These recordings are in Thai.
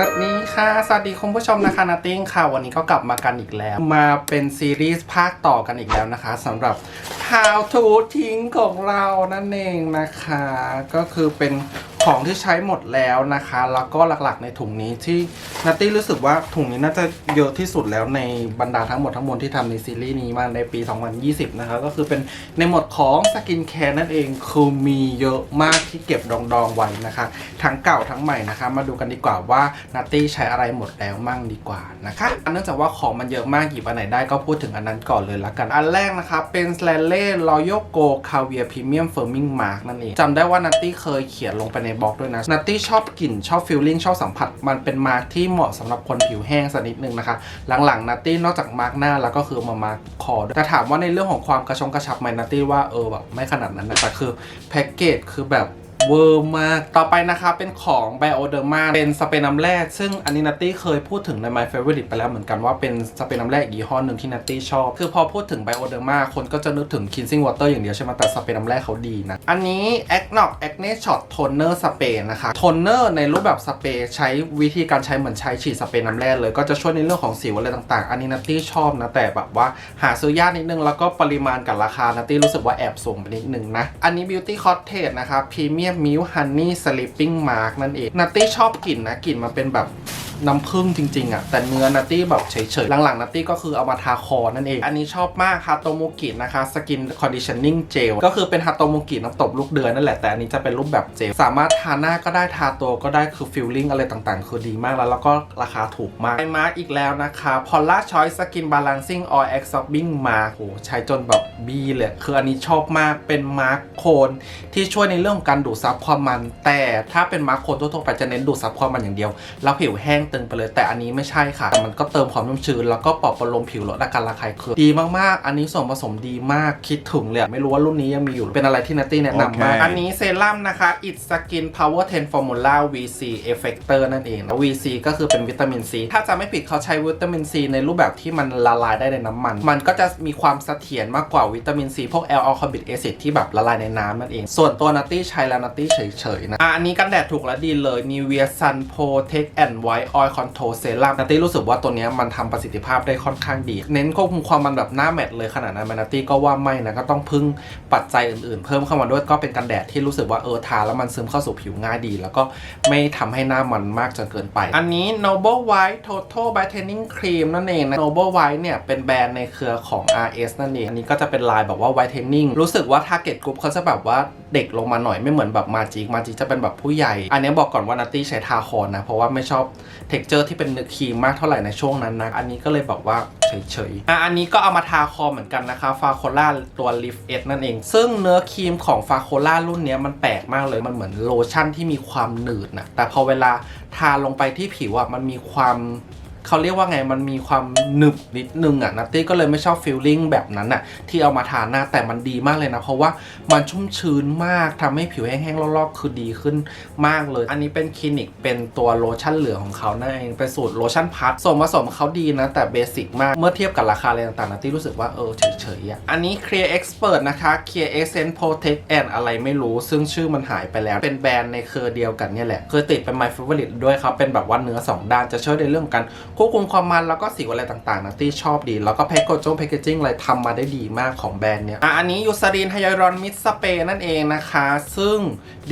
วัสดีค่ะ สวัสดีคุณผู้ชมนะคะนาติ้งค่ะ วันนี้ก็กลับมากันอีกแล้ว มาเป็นซีรีส์ภาคต่อกันอีกแล้วนะคะสำหรับ How to ทิ้งของเรานั่นเองนะคะ ก็คือเป็น ของที่ใช้หมดแล้วนะคะ แล้วก็หลักๆในถุงนี้ที่นาตี้รู้สึกว่าถุงนี้น่าจะเยอะที่สุดแล้วในบรรดาทั้งหมดทั้งมวลที่ทำในซีรีส์นี้มาในปี 2020 นะคะ ก็คือเป็นในหมวดของสกินแคร์นั่นเองคือมีเยอะมากที่เก็บดองๆไว้นะคะ ทั้งเก่าทั้งใหม่นะคะ มาดูกันดีกว่าว่านาตี้ใช้อะไรหมดแล้วมั่งดีกว่านะคะเนื่องจากว่าของมันเยอะมากหยิบอันไหนได้ก็พูดถึงอันนั้นก่อนเลยละกันอันแรกนะคะเป็น s l a l e Royal Go Caviar Premium Firming Mark นั่นเองจำได้ว่านัตตี้เคยเขียนลงไปในบล็อกด้วยนะนัตตี้ชอบกลิ่นชอบฟิลลิ่งชอบสัมผัส มันเป็นมาร์กที่เหมาะสำหรับคนผิวแห้งสักนิดนึงนะคะหลังๆนัตตี้นอกจากมาร์กหน้าแล้วก็คือมามาร์กคอแต่ถามว่าในเรื่องของความกระชงกระชับไหมนัตตี้ว่าเออแบบไม่ขนาดนั้นนะแต่คือแพ็กเกจคือแบบ เวอร์มาก ต่อไปนะคะเป็นของ Bioderma เป็นสเปรย์น้ำแร่ซึ่งอันนี้นัตตี้เคยพูดถึงใน My Favorite ไปแล้วเหมือนกันว่าเป็นสเปรย์น้ำแร่อีกยี่ห้อหนึ่งที่นัตตี้ชอบ คือพอพูดถึง Bioderma คนก็จะนึกถึง cleansing water อย่างเดียวใช่ไหมแต่สเปรย์น้ำแร่เขาดีนะ อันนี้ a c n o c Acne Shot Toner Spray นะคะโทนเนอร์ในรูปแบบสเปรย์ใช้วิธีการใช้เหมือนใช้ฉีดสเปรย์น้ำแร่เลยก็จะช่วยในเรื่องของสิวอะไรต่างๆ อันนี้นัตตี้ชอบนะแต่แบบว่าหาซื้อยากนิดนึงแล้วก็ปริมาณกับราคานัตตี้รู้สึกว่าแอบสูงไปนิดนึงนะอันนี้ Beauty Cottage นะคะ Premium มิวฮันนี่สลิปปิ้งมาร์กนั่นเองนัตตี้ชอบกลิ่นนะกลิ่นมันเป็นแบบ น้ำผึ้งจริงๆอะ่ะแต่เนื้อนัตตี้แบบเฉยๆ หลังๆนัตตี้ก็คือเอามาทาคอนั่นเอง อันนี้ชอบมากฮาโตมูกินะคะสกินคอนดิชนิ่งเจลก็คือเป็นฮาโตมูกิน้ำตบลูกเดือยนั่นแหละแต่อันนี้จะเป็นรูปแบบเจลสามารถทาหน้าก็ได้ทาตัวก็ได้คือฟิลลิ่งอะไรต่างๆ คือดีมากแล้วแล้วก็ราคาถูกมากไอมาร์กอีกแล้วนะคะพอลล่าชอยสกินบาลานซิ่งออยแอ็กซ์บิ้งมาโหใช้จนแบบบีเลยคืออันนี้ชอบมากเป็นมาร์กโคนที่ช่วยในเรื่องของการดูดซับความมัน แต่ถ้าเป็นมาร์กโคนทั่วๆไปจะเน้นดูดซับความมันอย่างเดียว แล้วผิวแห้งตึงไปเลย แต่อันนี้ไม่ใช่ค่ะแต่มันก็เติมความชุ่มชื้น แล้วก็ปลอบประโลมผิวลดอาการระคายเคืองดีมากๆ อันนี้ส่วนผสมดีมากคิดถึงเลยอะไม่รู้ว่ารุ่นนี้ยังมีอยู่เป็นอะไรที่นัตตี้แนะนำมากโอเคอันนี้เซรั่มนะคะ It Skin Power 10 Formula VC Effector นั่นเองแล้ว VC ก็คือเป็นวิตามิน C ถ้าจะไม่ผิดเขาใช้วิตามิน C ในรูปแบบที่มันละลายได้ในน้ำมัน มันก็จะมีความเสถียรมากกว่าวิตามิน C พวก L alcoholic acid ที่แบบละลายในน้ำนั่นเอง ส่วนตัวนัตตี้ใช้แล้วนัตตี้เฉยๆนะอะอันนี้กันแดดถูกและดีเลย Nivea Sun Protect and White Oil Control Serum นัตตี้รู้สึกว่าตัวนี้มันทำประสิทธิภาพได้ค่อนข้างดี เน้นควบคุมความมันแบบหน้าแมตต์เลยขนาดนั้นนัตตี้ก็ว่าไม่นะก็ต้องพึ่งปัจจัยอื่นๆ เพิ่มเข้ามาด้วยก็เป็นกันแดดที่รู้สึกว่าเออทาแล้วมันซึมเข้าสู่ผิวง่ายดี แล้วก็ไม่ทำให้หน้ามันมากจนเกินไป อันนี้ Noble White Total Brightening Cream นั่นเองนะ Noble White เนี่ยเป็นแบรนด์ในเครือของ RS นั่นเอง อันนี้ก็จะเป็นลายแบบว่า Whitening รู้สึกว่า Target Group เขาจะแบบว่าเด็กลงมาหน่อยไม่เหมือนแบบมาจิกมาจิกจะเป็นแบบผู้ใหญ่ อันนี้บอกก่อนว่านัตตี้ใช้ทาคอนนะ เพราะว่าไม่ชอบเท็กเจอร์ที่เป็นเนื้อครีมมากเท่าไหร่ในช่วงนั้นนะ อันนี้ก็เลยบอกว่าเฉยๆ อะอันนี้ก็เอามาทาคอเหมือนกันนะคะฟาโคล่าตัวลิฟเอสนั่นเอง ซึ่งเนื้อครีมของฟาโคล่ารุ่นนี้มันแปลกมากเลย มันเหมือนโลชั่นที่มีความหนืดนะแต่พอเวลาทาลงไปที่ผิวอะมันมีความ เขาเรียกว่าไงมันมีความหนึบนิดนึงอะนัตตี้ก็เลยไม่ชอบฟิลลิ่งแบบนั้นอะที่เอามาทาหน้าแต่มันดีมากเลยนะ เพราะว่ามันชุ่มชื้นมากทำให้ผิวแห้งๆลอกๆ คือดีขึ้นมากเลย อันนี้เป็นคลินิกเป็นตัวโลชั่นเหลืองของเขานั่นเองเป็นสูตรโลชั่นพัดส่วนผสมเขาดีนะ แต่เบสิกมากเมื่อเทียบกับราคาอะไรต่างๆนัตตี้รู้สึกว่าเออเฉยๆอะอันนี้ Clear Expert นะคะ Clear Essence Protect and อะไรไม่รู้ ซึ่งชื่อมันหายไปแล้วเป็นแบรนด์ในเครือเดียวกันเนี่ยแหละเคยติดเป็น My Favorite ด้วยครับเป็นแบบว่าเนื้อสองด้านจะช่วยในเรื่องการควบคุมความมันแล้วก็สิวอะไรต่างๆนะที่ชอบดี แล้วก็แพ็กเกจแพ็กเกจิ้งอะไรทำมาได้ดีมากของแบรนด์เนี่ยอะอันนี้ยูซารีนไฮยาลูรอนมิดสเปรย์นั่นเองนะคะ ซึ่ง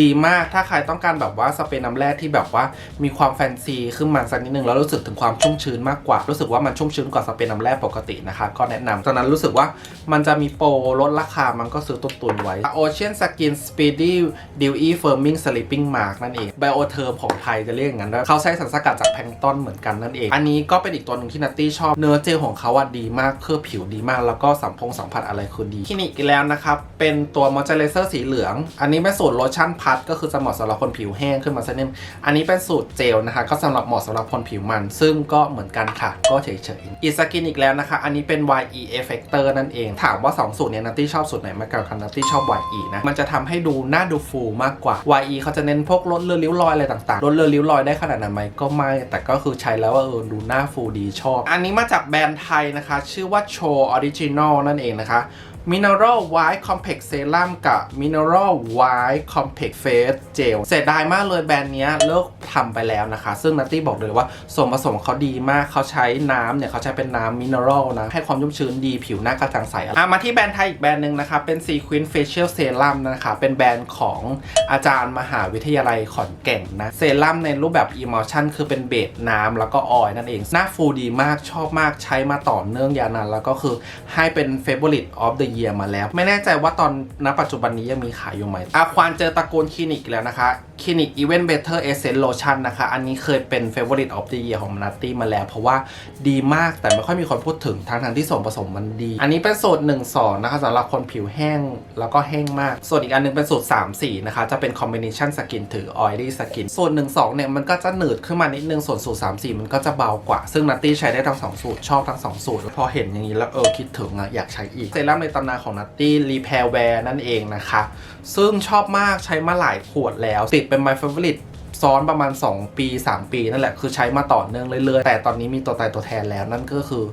ดีมากถ้าใครต้องการแบบว่าสเปรย์น้ำแร่ที่แบบว่ามีความแฟนซีขึ้นมาสักนิดนึงแล้วรู้สึกถึงความชุ่มชื้นมากกว่า รู้สึกว่ามันชุ่มชื้นกว่าสเปรย์น้ำแร่ปกตินะคะ ก็แนะนำตอนนั้นรู้สึกว่ามันจะมีโปรลดราคามันก็ซื้อตุนตุนๆไว้ Ocean Skin Speedy Dewy Firming Sleeping Mask นั่นเอง Bioterm ของไทยจะเรียกอย่างนั้นด้วยเขาใช้สารสกัดจากแพลงต้นเหมือนกันนั่นเองอันนี้ก็เป็นอีกตัวหนึ่งที่นัตตี้ชอบเนื้อเจลของเขาอะดีมากเคลือบผิวดีมาก แล้วก็สัมพงสัมผัสอะไรคือดีคลินิกอีกแล้วนะครับ เป็นตัวมอยเจอไรเซอร์สีเหลือง อันนี้เป็นสูตรโลชั่นพัดก็คือจะเหมาะสำหรับคนผิวแห้งขึ้นมาสักนิดอันนี้เป็นสูตรเจลนะคะ ก็สำหรับเหมาะสำหรับคนผิวมัน ซึ่งก็เหมือนกันค่ะ ก็เฉยๆอีสกินอีกแล้วนะคะ อันนี้เป็น YE Effector นั่นเอง ถามว่า 2 สูตรเนี้ยนัตตี้ชอบสูตรไหนมากกว่ากันนัตตี้ชอบ YE นะมันจะทำให้ดูหน้าดูฟูมากกว่า YE เขาจะเน้นพวกลดเลือนริ้วรอยอะไรต่างๆลดเลือริ้วรอยได้ขนาดนั้นไหมก็ไม่แต่ก็คือใช้แล้วว่าเออดูหน้าฟูดีชอบ อันนี้มาจากแบรนด์ไทยนะคะ ชื่อว่าโชออริจินอลนั่นเองนะคะ Mineral White Complex Serum กับ Mineral White Complex Face Gel เสียดายมากเลยแบรนด์นี้เลิกทำไปแล้วนะคะ ซึ่งนัตตี้บอกเลยว่าส่วนผสมเขาดีมากเขาใช้น้ำเนี่ยเขาใช้เป็นน้ำมินเนอรัลนะ ให้ความชุ่มชื้นดีผิวหน้ากระจ่างใสอะมาที่แบรนด์ไทยอีกแบรนด์หนึ่งนะคะ เป็น Sequin Facial Serum นะคะ เป็นแบรนด์ของอาจารย์มหาวิทยาลัยขอนแก่นนะเซรั่มในรูปแบบ Emulsion คือเป็นเบสน้ำแล้วก็ออยนั่นเอง หน้าฟูดีมากชอบมากใช้มาต่อเนื่องยาวนานแล้วก็คือให้เป็น Favorite of the Year มาแล้ว ไม่แน่ใจว่าตอนณปัจจุบันนี้ยังมีขายอยู่ไหมอาควานเจอตระกูลคลินิกแล้วนะคะคลินิก Even Better Essence Lotion นะคะ อันนี้เคยเป็น Favorite of the Year ของนัตตี้มาแล้ว เพราะว่าดีมากแต่ไม่ค่อยมีคนพูดถึงทั้งทางๆที่ส่วนผสมมันดี อันนี้เป็นสูตร1 2 นะคะสำหรับคนผิวแห้งแล้วก็แห้งมาก ส่วนอีกอันหนึงเป็นสูตร 3 4 นะคะ จะเป็น Combination Skin ถือ Oily Skin สูตร1 2 เนี่ย มันก็จะหนืดขึ้นมานิดนึงส่วนสูตร 3 4 มันก็จะเบากว่า ซึ่งนัตตี้ใช้ได้ทั้ง2สูตรชอบทั้ง2สูตรพอเห็นอย่างนี้แล้วเออคิดถึงอะอยากใช้อีกเซรั่มในตำนานของนัตตี้ Repair Wear นั่นเองนะคะ ซึ่งชอบมากใช้มาหลายขวดแล้ว ติดเป็น my favorite ซ้อนประมาณ 2 ปี 3 ปีนั่นแหละ คือใช้มาต่อเนื่องเรื่อยๆ แต่ตอนนี้มีตัวตายตัวแทนแล้วนั่นก็คือ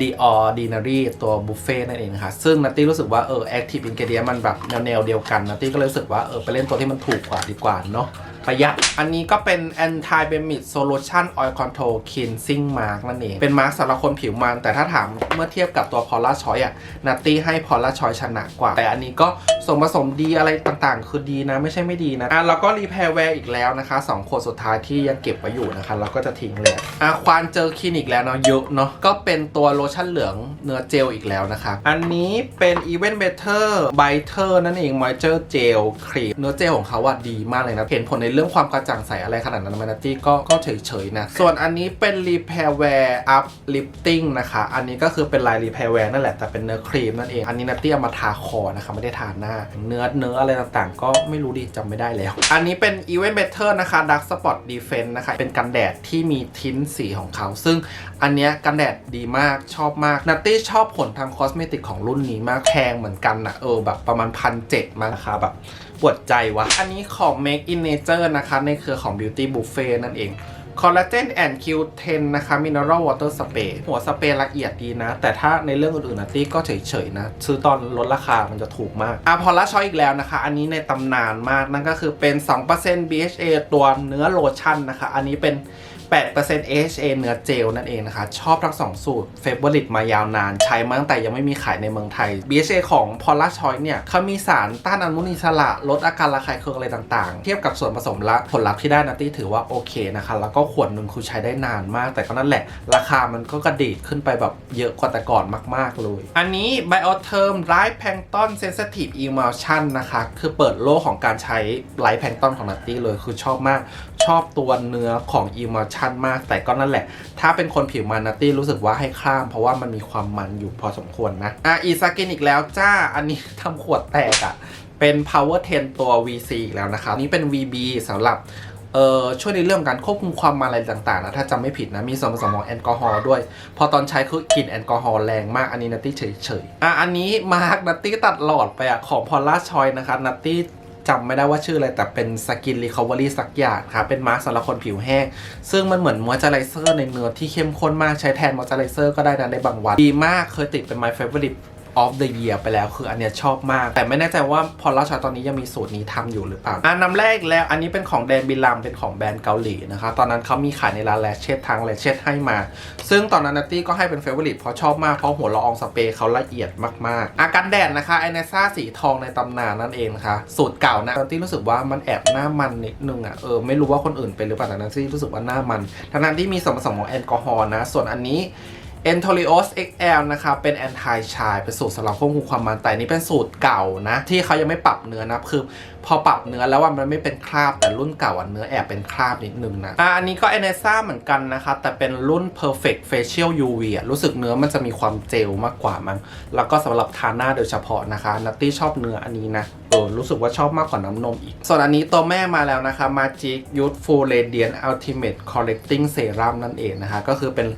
Dior Dinary ตัวบุฟเฟ่นั่นเองค่ะ ซึ่งนัตตี้รู้สึกว่าเออ Active Ingredient มันแบบแนวๆเดียวกันนัตตี้ก็เลยรู้สึกว่าเออไปเล่นตัวที่มันถูกกว่าดีกว่าเนาะ ประหยัด อันนี้ก็เป็น Anti b e m i d Solution Oil Control Cleansing Mask นั่นเอง เป็นมาร์กสำหรับคนผิวมัน แต่ถ้าถามเมื่อเทียบกับตัว Paula Choice อะนัตตี้ให้ Paula Choice ชนะกว่า แต่อันนี้ก็ส่วนผสมดีอะไรต่างๆ คือดีนะ ไม่ใช่ไม่ดีนะ อะแล้วก็รีแพร์แวร์อีกแล้วนะคะสองขวดสุดท้ายที่ยังเก็บไว้อยู่นะคะเราก็จะทิ้งเลยอะควานเจอคลินิกแล้วเนาะเยอะเนาะก็เป็นตัวโลชั่นเหลืองเนื้อเจลอีกแล้วนะคะอันนี้เป็น Even Better Biter นั่นเอง Moisture Gel Cream เนื้อเจลของเขาอะดีมากเลยนะเห็นผลในเรื่องความกระจ่างใสอะไรขนาดนั้นไหมนะตี้ก็ก็เฉยๆนะ ส่วนอันนี้เป็น Repair Wear Up Lifting นะคะ อันนี้ก็คือเป็นลาย Repair Wear นั่นแหละแต่เป็นเนื้อครีมนั่นเอง อันนี้นัตตี้เอามาทาคอนะคะไม่ได้ทาหน้า เนื้อเนื้ออะไรต่างๆ ก็ไม่รู้ดิจำไม่ได้แล้ว อันนี้เป็น Even Better นะคะ Dark Spot Defense นะคะ เป็นกันแดดที่มีทิ้นสีของเขา ซึ่งอันเนี้ยกันแดดดีมากชอบมากนัตตี้ชอบผลทางคอสเมติกของรุ่นนี้มากแพงเหมือนกันนะเออแบบประมาณพันเจ็ดมาราคาแบบ ปวดใจวะ อันนี้ของ Make in Nature นะคะ ในเครือของ Beauty Buffet นั่นเองคอลลาเจนแอนด์คิวเทนนะคะมินเนอรัลวอเตอร์สเปรย์หัวสเปรย์ละเอียดดีนะ แต่ถ้าในเรื่องอื่นๆนะตี้ก็เฉยๆนะ ซื้อตอนลดราคามันจะถูกมากอะพอละช้อยอีกแล้วนะคะ อันนี้ในตำนานมากนั่นก็คือเป็น 2% BHA ตัวเนื้อโลชั่นนะคะ อันนี้เป็น 8% AHA เนื้อเจลนั่นเองนะคะ ชอบทั้ง 2 สูตรเฟเ o r ริตมายาวนาน ใช้มาตั้งแต่ยังไม่มีขายในเมืองไทย BHA ของ p o l a Choice เนี่ยเขามีสารต้านอนุมูลอิสระลดอาการระคายเคืองอะไรต่างๆ เทียบกับส่วนผสมและผลลัพธ์ที่ได้นัตตี้ถือว่าโอเคนะคะ แล้วก็ขวดหนึ่งคือใช้ได้นานมาก แต่ก็นั่นแหละ ราคามันก็กระดีดขึ้นไปแบบเยอะกว่าแต่ก่อนมาก ๆ เลย อันนี้ Biotherm Light Plankton Sensitive Emulsion นะคะคือเปิดโลกของการใช้ Light Plankton ของนัตตี้เลยคือชอบมากชอบตัวเนื้อของ Emulsion าก แต่ก็นั่นแหละ ถ้าเป็นคนผิวมันนัตตี้รู้สึกว่าให้ข้าม เพราะว่ามันมีความมันอยู่พอสมควรนะ อะอีสกินอีกแล้วจ้า อันนี้ทำขวดแตกอะ่ะ เป็น power 10 ตัว VC อีกแล้วนะคะนี่เป็น VB สำหรับเอ่อช่วยในเรื่องการควบคุมความมันอะไรต่างๆนะถ้าจำไม่ผิดนะมีส่วนผสมของแอลกอฮอล์ด้วย พอตอนใช้คือกลิ่นแอลกอฮอล์แรงมากอันนี้นัตตี้เฉยๆอะอันนี้มาร์กนัตตี้ตัดหลอดไปอะของพอลล่าชอยนะคะนัตตี้ จำไม่ได้ว่าชื่ออะไรแต่เป็นสกินรีคอเวอรี่สักอย่างค่ะเป็นมาสก์สำหรับคนผิวแห้ง ซึ่งมันเหมือนมอยเจอไรเซอร์ในเนื้อที่เข้มข้นมากใช้แทนมอยเจอไรเซอร์ก็ได้นะในบางวันดีมากเคยติดเป็น my favorite of the year ไปแล้วคืออันเนี้ยชอบมาก แต่ไม่แน่ใจว่าพอลาชอยตอนนี้ยังมีสูตรนี้ทำอยู่หรือเปล่าอะน้ำแรกแล้วอันนี้เป็นของแดนบิลัมเป็นของแบรนด์เกาหลีนะคะ ตอนนั้นเขามีขายในร้านแลชเชตทางแลชเชตให้มา ซึ่งตอนนั้นนัตตี้ก็ให้เป็นเฟเวอร์ลิตเพราะชอบมาก เพราะหัวละอองสเปรย์เขาละเอียดมากๆอากันแดดนะคะไอเนซ่าสีทองในตำนานนั่นเองนะคะสูตรเก่านะนัตตี้รู้สึกว่ามันแอบหน้ามันนิดนึงอะเออไม่รู้ว่าคนอื่นเป็นหรือเปล่าแต่นัตตี้รู้สึกว่าหน้ามันทั้งนั้นที่มีส่วนผสมของแอลกอฮอล์นะส่วนอันนี้ e n t o l i o s XL นะคะเป็นแอนตี้ชาย เป็นสูตรสำหรับควบคุมความมันแต่นนี้เป็นสูตรเก่านะ ที่เขายังไม่ปรับเนื้อนะ คือพอปรับเนื้อแล้วว่ามันไม่เป็นคราบแต่รุ่นเก่าอะเนื้อแอบเป็นคราบนิดนึงนะอะอันนี้ก็ a n e s a เหมือนกันนะคะ แต่เป็นรุ่น perfect facial UV อะรู้สึกเนื้อมันจะมีความเจลมากกว่ามั้งแล้วก็สำหรับทาหน้าโดยเฉพาะนะคะนัตตี้ชอบเนื้ออันนี้นะเออรู้สึกว่าชอบมากกว่าน้ำนมอีก ส่วนอันนี้ตัวแม่มาแล้วนะคะ Magic Youthful Radiant Ultimate Correcting Serum นั่นเองนะคะ ก็คือเป็น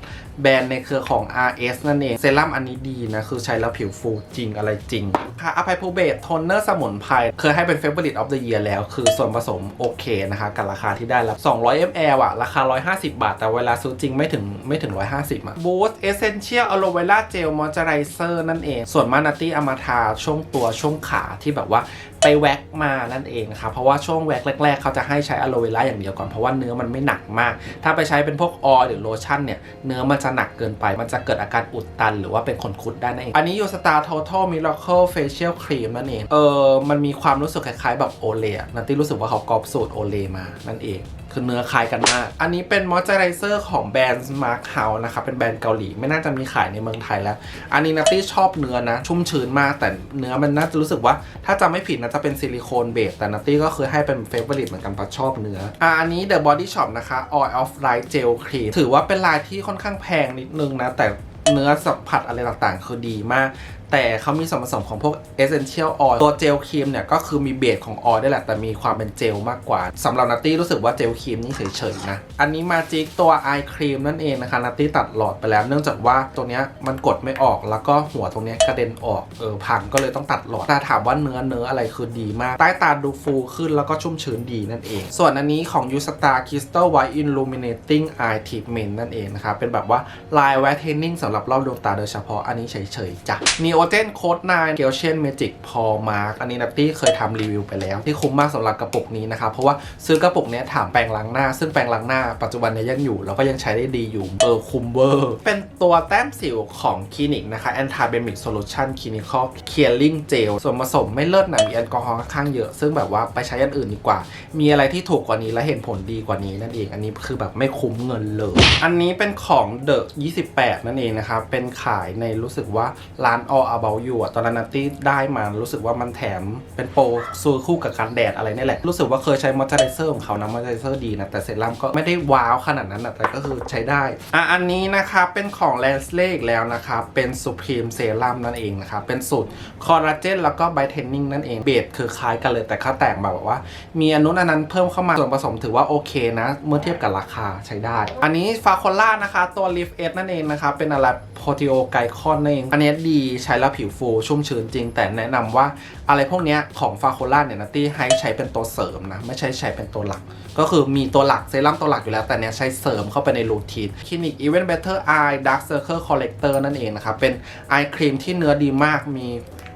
แบรนด์ในเครือของ RS นั่นเอง เซรั่มอันนี้ดีนะ คือใช้แล้วผิวฟูจริงอะไรจริง ค่ะอภัยภูเบศโทนเนอร์สมุนไพรเคยให้เป็นเฟเวอร์ลิต Favorite of the Year แล้ว คือส่วนผสมโอเคนะคะกับราคาที่ได้แล้ว200 ml อะราคา 150 บาท แต่เวลาซื้อจริงไม่ถึงไม่ถึง 150อะ Boost Essential Aloe Vera Gel Moisturizer นั่นเอง ส่วนมานาตี้อามาทาช่วงตัวช่วงขาที่แบบว่าไปแว็กมานั่นเองนะคะเพราะว่าช่วงแว็กแรก ๆ เขาจะให้ใช้อะโลเวราอย่างเดียวก่อน เพราะว่าเนื้อมันไม่หนักมาก ถ้าไปใช้เป็นพวกออยล์หรือโลชั่นเนี่ย เนื้อมันจะหนักเกินไป มันจะเกิดอาการอุดตันหรือว่าเป็นขนคุดได้นั่นเอง อันนี้ยูสตาร์ Total Miracle Facial Cream นั่นเอง เออมันมีความรู้สึกคล้ายๆแบบโอเลนันตี้รู้สึกว่าเขากอบสูตรโอเลมานั่นเอง คือเนื้อคล้ายกันมาก อันนี้เป็นมอยเจอไรเซอร์ของแบรนด์ Mark House นะครับเป็นแบรนด์เกาหลีไม่น่าจะมีขายในเมืองไทยแล้ว อันนี้นัตตี้ชอบเนื้อนะ ชุ่มชื้นมาก แต่เนื้อมันน่าจะรู้สึกว่า ถ้าจำไม่ผิดนะจะเป็นซิลิโคนเบสแต่นัตตี้ก็คือให้เป็นเฟเวอร์ลิตเหมือนกันเพราะชอบเนื้ออะอันนี้ The Body Shop นะคะ Oil of Light Gel Cream ถือว่าเป็นลายที่ค่อนข้างแพงนิดนึงนะแต่เนื้อสัมผัสอะไรต่างๆ คือดีมาก แต่เขามีส่วนผสมของพวก essential oil ตัวเจลครีมเนี่ยก็คือมีเบสของออยล์ได้แหละแต่มีความเป็นเจลมากกว่าสำหรับนัตตี้รู้สึกว่าเจลครีมนี่เฉยๆนะ อันนี้มาจิกตัวไอครีมนั่นเองนะคะนัตตี้ตัดหลอดไปแล้ว เนื่องจากว่าตัวเนี้ยมันกดไม่ออกแล้วก็หัวตรงเนี้ยกระเด็นออกเออพังก็เลยต้องตัดหลอดแต่ถามว่าเนื้อเนื้ออะไรคือดีมากใต้ตาดูฟูขึ้นแล้วก็ชุ่มชื้นดีนั่นเอง ส่วนอันนี้ของ u s t a r Crystal White Illuminating Eye Treatment นั่นเองนะคะเป็นแบบว่าลาย whitening สำหรับรอบดวงตาโดยเฉพาะอันนี้เฉยๆจ้ะ Neogen Code 9 g e l s i a n Magic Paul Mark อันนี้นัตตี้เคยทำรีวิวไปแล้ว ที่คุ้มมากสำหรับกระปุกนี้นะคะเพราะว่าซื้อกระปุกนี้ถามแปรงล้างหน้า ซึ่งแปรงล้างหน้าปัจจุบันนี้ยังอยู่ แล้วก็ยังใช้ได้ดีอยู่เออคุ้มเวอร์ เป็นตัวแต้มสิวของคลินิกนะคะ Anti b e m i c Solution Clinical Clearing Gel ส่วนผสมไม่เลิศนะมีแอลกอฮอล์ค่อนข้างเยอะ ซึ่งแบบว่าไปใช้อันอื่นดีกว่า มีอะไรที่ถูกกว่านี้และเห็นผลดีกว่านี้นั่นเอง อันนี้คือแบบไม่คุ้มเงินเลย อันนี้เป็นของ The 28 นั่นเองนะคะเป็นขายในรู้สึกว่าร้าน All About You อะตอนนั้นนัตตี้ได้มารู้สึกว่ามันแถมเป็นโปรซูคู่กับกันแดดอะไรนี่แหละ รู้สึกว่าเคยใช้มอยเจอไรเซอร์ของเขานะมอยเจอไรเซอร์ดีนะแต่เซรั่มก็ไม่ได้ว้าวขนาดนั้นนะแต่ก็คือใช้ได้อะอันนี้นะคะเป็นของแลนสเลกแล้วนะคะเป็น Supreme Serum นั่นเองนะคะเป็นสูตรคอลลาเจนแล้วก็ไบเทนนิ่งนั่นเองเบสคือคล้ายกันเลยแต่เขาแต่งแบบว่า มีอนนุนอันนั้นเพิ่มเข้ามาส่วนผสมถือว่าโอเคนะ เมื่อเทียบกับราคาใช้ได้ อันนี้ฟาโคล่านะคะตัวลิฟเอสนั่นเองนะคะเป็นอะไรโพติโอไกคอนนั่นเองอันนี้ดีใช้แล้วผิวฟูชุ่มชื้นจริง แต่แนะนำว่าอะไรพวกนี้ของฟาโคล่าเนี่ยนัตตี้ให้ใช้เป็นตัวเสริมนะ ไม่ใช่ใช้เป็นตัวหลัก ก็คือมีตัวหลักเซรั่มตัวหลักอยู่แล้ว แต่เนี้ยใช้เสริมเข้าไปในรูทีนคลินิก Even Better Eye Dark Circle Corrector นั่นเองนะครับ เป็นไอครีมที่เนื้อดีมากมี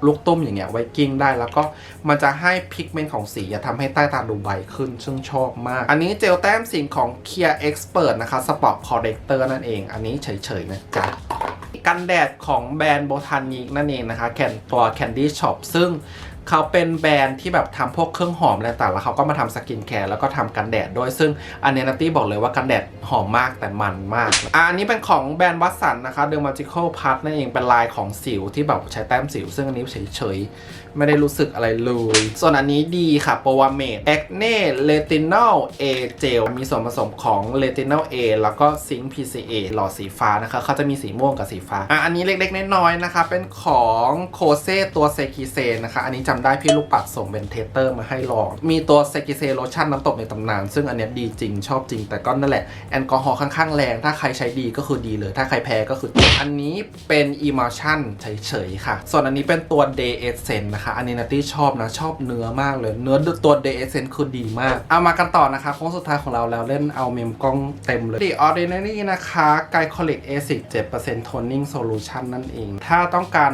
ลูกตุ้มอย่างเงี้ยไว้กิ้งได้แล้วก็มันจะให้พิกเมนต์ของสีอะทำให้ใต้ตาดูใบขึ้น ซึ่งชอบมาก อันนี้เจลแต้มสีของ Kia Expert นะคะ Spot Corrector นั่นเอง อันนี้เฉยๆนะจ๊ะ กันแดดของแบรนด์โบทานิกนั่นเองนะคะแคนตัว Candy Shop ซึ่งเขาเป็นแบรนด์ที่แบบทำพวกเครื่องหอมอะไรต่างๆแล้วเขาก็มาทำสกินแคร์แล้วก็ทำกันแดดด้วย ซึ่งอันเนี้นัตตี้บอกเลยว่ากันแดดหอมมากแต่มันมากอะอันนี้เป็นของแบรนด์วัตสันนะคะ The Magical Part นั่นเองเป็นลายของสิวที่แบบใช้แต้มสิว ซึ่งอันนี้เฉยๆ ไม่ได้รู้สึกอะไรเลย ส่วนอันนี้ดีค่ะโปรวาเมดแอคเน่เลตินอลเอเจลมีส่วนผสมของเลตินอลเอแล้วก็ซิงค์ PCA หลอดสีฟ้านะคะเขาจะมีสีม่วงกับสีฟ้าอะอันนี้เล็กๆน้อยๆนะคะ เป็นของโคเซตัวเซกิเซนะคะ อันนี้จำได้พี่ลูกปัดส่งเป็นเทสเตอร์มาให้ลอง มีตัวเซกิเซโลชั่นน้ำตกในตำนาน ซึ่งอันนี้ดีจริงชอบจริง แต่ก็นั่นแหละ แอลกอฮอล์ค่อนข้างแรง ถ้าใครใช้ดีก็คือดีเลย ถ้าใครแพ้ก็คืออันนี้เป็น Emulsion เฉยๆค่ะ ส่วนอันนี้เป็นตัว Day Essence นะคะอันนี้นัตตี้ชอบนะ ชอบเนื้อมากเลย เนื้อตัว Day Essence คือดีมาก เอามากันต่อนะคะโค้งสุดท้ายของเราแล้วเล่นเอาเมมกล้องเต็มเลย The Ordinary นะคะไกล Colic Acid 7% Toning Solution นั่นเอง ถ้าต้องการ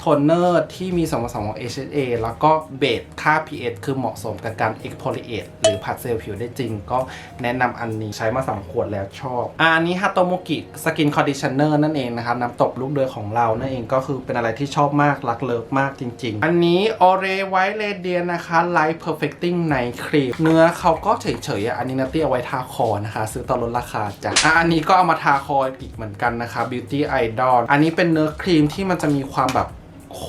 โทนเนอร์ที่มีส่วนผสมของ HA แล้วก็เบสค่า pH คือเหมาะสมกับการ exfoliate หรือผัดเซลล์ผิวได้จริง ก็แนะนำอันนี้ใช้มา 2 ขวดแล้วชอบ อันนี้ฮัตโตโมกิสกินคอนดิชเนอร์นั่นเองนะครับ น้ำตบลูกเดือยของเรานั่นเองก็คือเป็นอะไรที่ชอบมาก รักเลิฟมากจริง ๆ อันนี้ Ore White Radiant นะคะ Light Perfecting Night Cream เนื้อเขาก็เฉยๆอันนี้นัตตี้เอาไว้ทาคอนะคะ ซื้อตอนลดราคาจ้ะอะอันนี้ก็เอามาทาคออีกเหมือนกันนะคะ Beauty Idol อันนี้เป็นเนื้อครีมที่มันจะมีความแบบ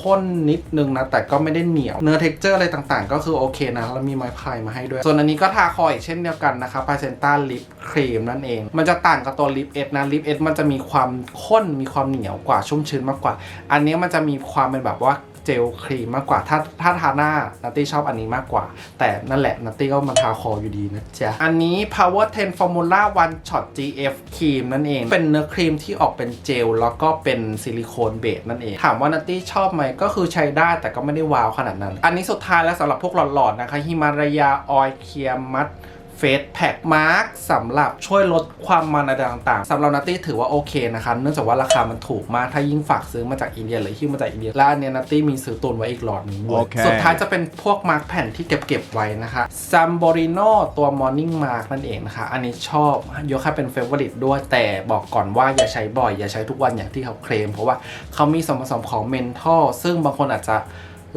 ข้นนิดนึงนะ แต่ก็ไม่ได้เหนียว เนื้อเท็กเจอร์อะไรต่างๆ ก็คือโอเคนะ แล้วมีไม้พายมาให้ด้วย ส่วนอันนี้ก็ทาคออีกเช่นเดียวกันนะคะพาเซนต้าลิปครีมนั่นเอง มันจะต่างกับตัวลิปเอสนะลิปเอสมันจะมีความข้นมีความเหนียวกว่าชุ่มชื้นมากกว่า อันนี้มันจะมีความเป็นแบบว่า เจลครีมมากกว่าถ้าถ้าทาหน้านัตตี้ชอบอันนี้มากกว่า แต่นั่นแหละนัตตี้ก็มาทาคออยู่ดีนะจ๊ะ อันนี้ Power 10 Formula One Shot GF ครีมนั่นเอง เป็นเนื้อครีมที่ออกเป็นเจลแล้วก็เป็นซิลิโคนเบสนั่นเอง ถามว่านัตตี้ชอบไหมก็คือใช้ได้แต่ก็ไม่ได้ว้าวขนาดนั้น อันนี้สุดท้ายแล้วสำหรับพวกหลอดๆนะคะฮิมาลายาออยเคียมัด เฟสแพ็กมาร์กสำหรับช่วยลดความมันอะไรต่างๆสำหรับนัตตี้ถือว่าโอเคนะคะเนื่องจากว่าราคามันถูกมาก ถ้ายิ่งฝากซื้อมาจากอินเดียหรือฮิ้วมาจากอินเดียแล้วอันเนี้ยนัตตี้มีซื้อตุนไว้อีกหลอดหนึงด้วยโอเค สุดท้ายจะเป็นพวกมาร์กแผ่นที่เก็บเก็บๆไว้นะคะซัมโบริโนตัว Morning Mark นั่นเองนะคะ อันนี้ชอบยกให้เป็นเฟเวอริตด้วยแต่บอกก่อนว่าอย่าใช้บ่อยอย่าใช้ทุกวันอย่างที่เขาเคลมเพราะว่าเขามีส่วนผสมของเมนทอลซึ่งบางคนอาจจะ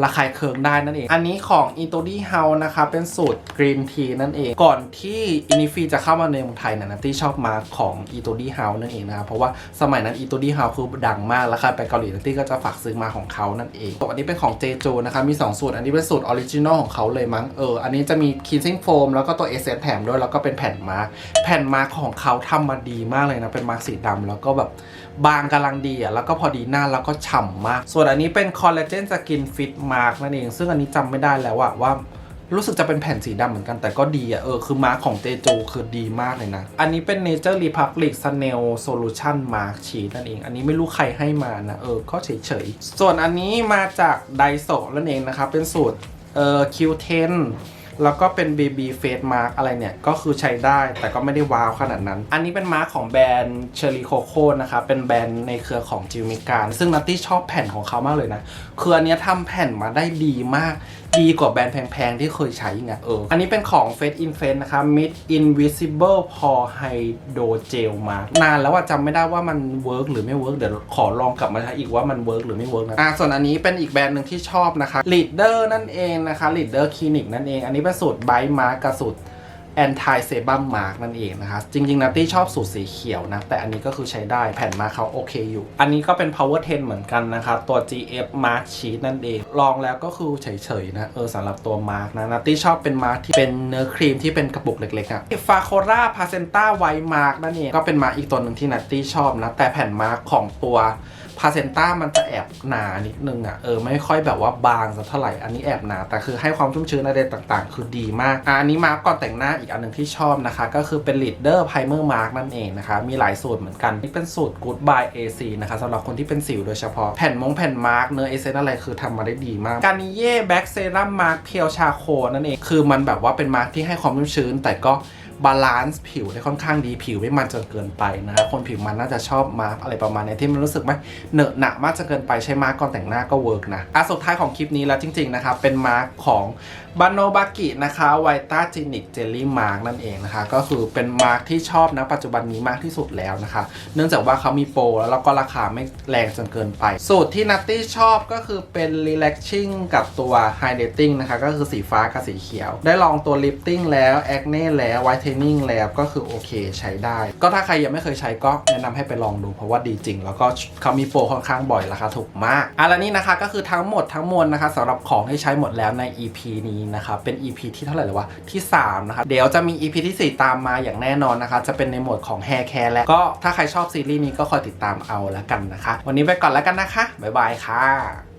ระคายเคืองได้นั่นเอง อันนี้ของ i t o d i House นะคะ เป็นสูตรกรีนทีนั่นเอง ก่อนที่อินิฟีจะเข้ามาในเมืองไทยเนี่ยนัตตี้ชอบมาของ i t o d i House นั่นเองนะครับ เพราะว่าสมัยนั้น i t o d i House คือดังมาก แล้วใครไปเกาหลีนัตตี้ก็จะฝากซื้อมาของเขานั่นเองตัวอันนี้เป็นของเจโจนะคะ มี 2 สูตร อันนี้เป็นสูตรออริจินอลของเขาเลยมั้ง เออ อันนี้จะมี cleansing foam แล้วก็ตัวเอเซนแถมด้วย แล้วก็เป็นแผ่นมาร์แผ่นมาร์ของเขาทำมาดีมากเลยนะ เป็นมาร์สีดำแล้วก็แบบ บางกำลังดีอะแล้วก็พอดีหน้าแล้วก็ฉ่ำมาก ส่วนอันนี้เป็นคอลลาเจนสกินฟิตมาร์กนั่นเอง ซึ่งอันนี้จำไม่ได้แล้วอะว่ารู้สึกจะเป็นแผ่นสีดำเหมือนกันแต่ก็ดีอะ เออ คือมาร์กของเตโจคือดีมากเลยนะ อันนี้เป็น Nature Republic Snail Solution Mark Sheet นั่นเอง อันนี้ไม่รู้ใครให้มานะ เออ ก็เฉยๆ ส่วนอันนี้มาจากไดโซนั่นเองนะครับ เป็นสูตรเอ่อ Q10 แล้วก็เป็น BB Face Mark อะไรเนี่ย ก็คือใช้ได้แต่ก็ไม่ได้ว้าวขนาดนั้น อันนี้เป็นมาร์กของแบรนด์เชอรี่โคโค่นะคะเป็นแบรนด์ในเครือของจิวมิการซึ่งนัตตี้ชอบแผ่นของเขามากเลยนะ คืออันนี้ทำแผ่นมาได้ดีมาก ดีกว่าแบรนด์แพงๆ ที่เคยใช้ไงเออ อันนี้เป็นของ Face in Face นะคะ Mid Invisible Pore Hydrogel Mask นานแล้วอะจำไม่ได้ว่ามันเวิร์กหรือไม่เวิร์กเดี๋ยวขอลองกลับมาใช้อีกว่ามันเวิร์กหรือไม่เวิร์กนะอะส่วนอันนี้เป็นอีกแบรนด์หนึ่งที่ชอบนะคะ Leader นั่นเองนะคะ Leader Clinic นั่นเอง อันนี้เป็นสูตร Bite Mask กับสูตร Anti Sebum Mark นั่นเองนะคะจริงๆนัตตี้ชอบสูตรสีเขียวนะ แต่อันนี้ก็คือใช้ได้แผ่นมาเขาโอเคอยู่ อันนี้ก็เป็น Power 10 เหมือนกันนะคะตัว GF Mark Sheet นั่นเอง ลองแล้วก็คือเฉยๆนะเออสำหรับตัว Mark นะนัตตี้ชอบเป็น Mark ที่เป็นเนื้อครีมที่เป็นกระปุกเล็กๆอะฟาโคราพาเซนต้าไวมาร์กนั่นเองก็เป็นมาร์กอีกตัวหนึ่งที่นัตตี้ชอบนะแต่แผ่นมาร์กของตัว พาเซนต้ามันจะแอบหนานิดนึงอะเออไม่ค่อยแบบว่าบางสักเท่าไหร่อันนี้แอบหนา แต่คือให้ความชุ่มชื้นอะไรต่างๆ คือดีมากอันนี้มาร์กก่อนแต่งหน้าอีกอันหนึ่งที่ชอบนะคะ ก็คือเป็น Leader Primer Mark นั่นเองนะคะมีหลายสูตรเหมือนกันนี่เป็นสูตร good by AC นะคะสำหรับคนที่เป็นสิวโดยเฉพาะแผ่นมงแผ่นมาร์กเนื้อเอเซนอะไรคือทำมาได้ดีมากการนิเย่แบ็กเซรั่มมาร์กเพียวชาโคนั่นเองคือมันแบบว่าเป็นมาร์กที่ให้ความชุ่มชื้นแต่ก็ บาลานซ์ผิวได้ค่อนข้างดีผิวไม่มันจนเกินไปนะคะคนผิวมันน่าจะชอบมาร์กอะไรประมาณนี้ที่มันรู้สึกไม่เหนอะหนะมากจนเกินไปใช้มาร์กก่อนแต่งหน้าก็เวิร์กนะอะสุดท้ายของคลิปนี้แล้วจริงๆนะครับเป็นมาร์กของบานโนบากินะคะไวต้าจินิกเจลลี่มาร์กนั่นเองนะคะก็คือเป็นมาร์กที่ชอบนะปัจจุบันนี้มากที่สุดแล้วนะคะเนื่องจากว่าเขามีโปรแล้วก็ราคาไม่แรงจนเกินไป สูตรที่นัตตี้ชอบก็คือเป็น relaxing กับตัว hydrating นะคะก็คือสีฟ้ากับสีเขียว ได้ลองตัว lifting แล้ว acne แล้ว whitening แล้วก็คือโอเคใช้ได้ ก็ถ้าใครยังไม่เคยใช้ก็แนะนำให้ไปลองดูเพราะว่าดีจริง แล้วก็เขามีโปรค่อนข้างบ่อยราคาถูกมากอะแล้วนี่นะคะก็คือทั้งหมดทั้งมวลนะคะสำหรับของที่ใช้หมดแล้วใน EP นี้นะคะเป็น EP ที่เท่าไหร่แล้วะที่3นะคะเดี๋ยวจะมี EP ที่ 4 ตามมาอย่างแน่นอนนะคะ จะเป็นในโหมดของ hair care แล้วก็ถ้าใครชอบซีรีส์นี้ก็คอยติดตามเอาแล้วกันนะคะ วันนี้ไปก่อนแล้วกันนะคะบ๊ายบายค่ะ